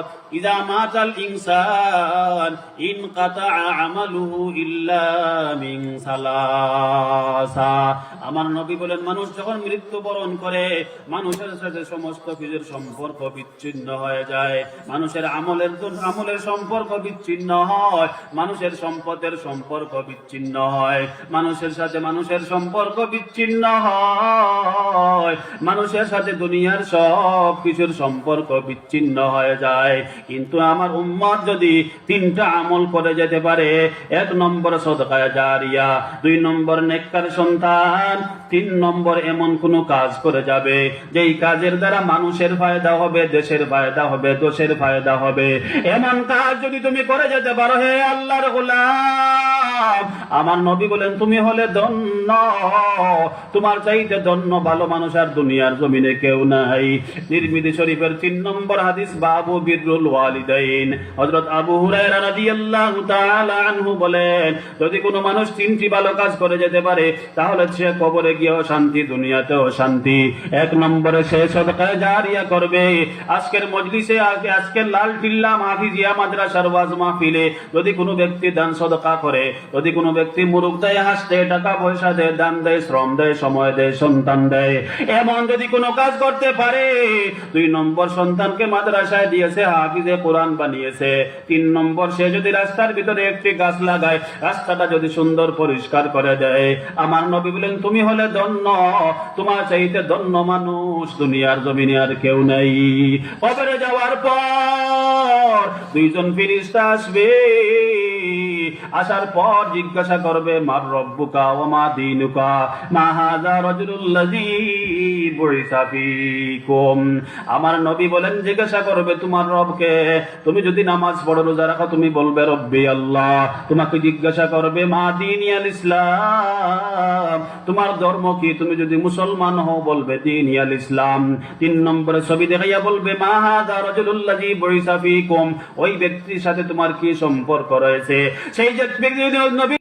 সম্পদ ইদা মাতাল ইনসান ইনকাতা আমালুহু ইল্লা মিন আমার নবী বলেন, মানুষ যখন মৃত্যুবরণ করে, মানুষের সাথে সমস্ত কিছুর সম্পর্ক বিচ্ছিন্ন হয়ে যায়। মানুষের আমলের আমলের সম্পর্ক বিচ্ছিন্ন হয়। মানুষের সম্পদের সম্পর্ক বিচ্ছিন্ন হয়। মানুষের সাথে মানুষের সম্পর্ক বিচ্ছিন্ন হয়। মানুষের সাথে দুনিয়ার সব কিছুর সম্পর্ক বিচ্ছিন্ন হয়ে যায়। কিন্তু আমার উম্মত যদি তিনটা আমল করে যেতে পারে, এক নম্বর সদকায় জারিয়া, দুই নম্বর নেককার সন্তান, তিন নম্বর এমন কোন কাজ করে যাবে, যেই কাজের দ্বারা মানুষের ফায়দা হবে, দেশের ফায়দা হবে, দোষের ফায়দা হবে। এমন কাজ যদি তুমি করে যেতে পারো, হে আল্লাহর গোলাম! আমার নবী বলেন, তুমি হলে ধন্য। তোমার চাইতে ধন্য ভালো মানুষ আর দুনিয়ার জমিনে কেউ নাই। নির্মিদি শরীফের তিন নম্বর হাদিস, বাবু বিরুল ওয়ালিদাইন। হযরত আবু হুরায়রা রাদিয়াল্লাহু তাআলা আনহু বলেন, যদি কোনো মানুষ তিনটি ভালো কাজ করে যেতে পারে, তাহলে সে কবরে গিয়েও শান্তি, দুনিয়াতেও শান্তি। এক নম্বরে, সে সদকায় জারিয়া করবে। আজকের মজলিসে আজকে আজকের লাল টিল্লা মাহফিজিয়া মাদ্রাসার ওয়াজ মাহফিলে যদি কোনো ব্যক্তি দান সদকা করে যদি কোনো ব্যক্তি মুরুখ দেয় হাসতে টাকা পয়সা দেয়, দান দেয়, শ্রম দেয়, সময় দেয়, সন্তান দেয়, এমন যদি কোনো কাজ করতে পারে, দুই নম্বর সন্তানকে মাদ্রাসায় দিয়েছে, হাফিজে কোরআন বানিয়েছে। তিন নম্বর, সে যদি রাস্তার ভিতরে একটি গাছ লাগায়, রাস্তাটা যদি সুন্দর পরিষ্কার করে দেয়, আমার নবী বলেন, তুমি হলে ধন্য, তোমার চাইতে ধন্য মানুষ, দুনিয়ার জমিনে আর কেউ নাই। কবরে যাওয়ার পর দুইজন ফিরিস্তা আসবে। আসার পর জিজ্ঞাসা করবে, মার রব্বুকা ও মা দিনুকা? মা বুইসা ফীকুম। আমার নবী বলেন, জিজ্ঞাসা করবে তোমার রবকে, তুমি যদি নামাজ পড়ো, রোজা রাখো, তুমি বলবে, রব্বি আল্লাহ। তোমাকে জিজ্ঞাসা করবে, মা দিনিয়াল ইসলাম? তোমার ধর্ম কি? তুমি যদি মুসলমান হও, বলবে দিনিয়াল ইসলাম। তিন নম্বরে ছবি দেখাইয়া বলবে, মা হাযা রাজুলুল্লাযী বুইসা ফীকুম। ওই ব্যক্তির সাথে তোমার কি সম্পর্ক রয়েছে? সেই ব্যক্তি যদি নবী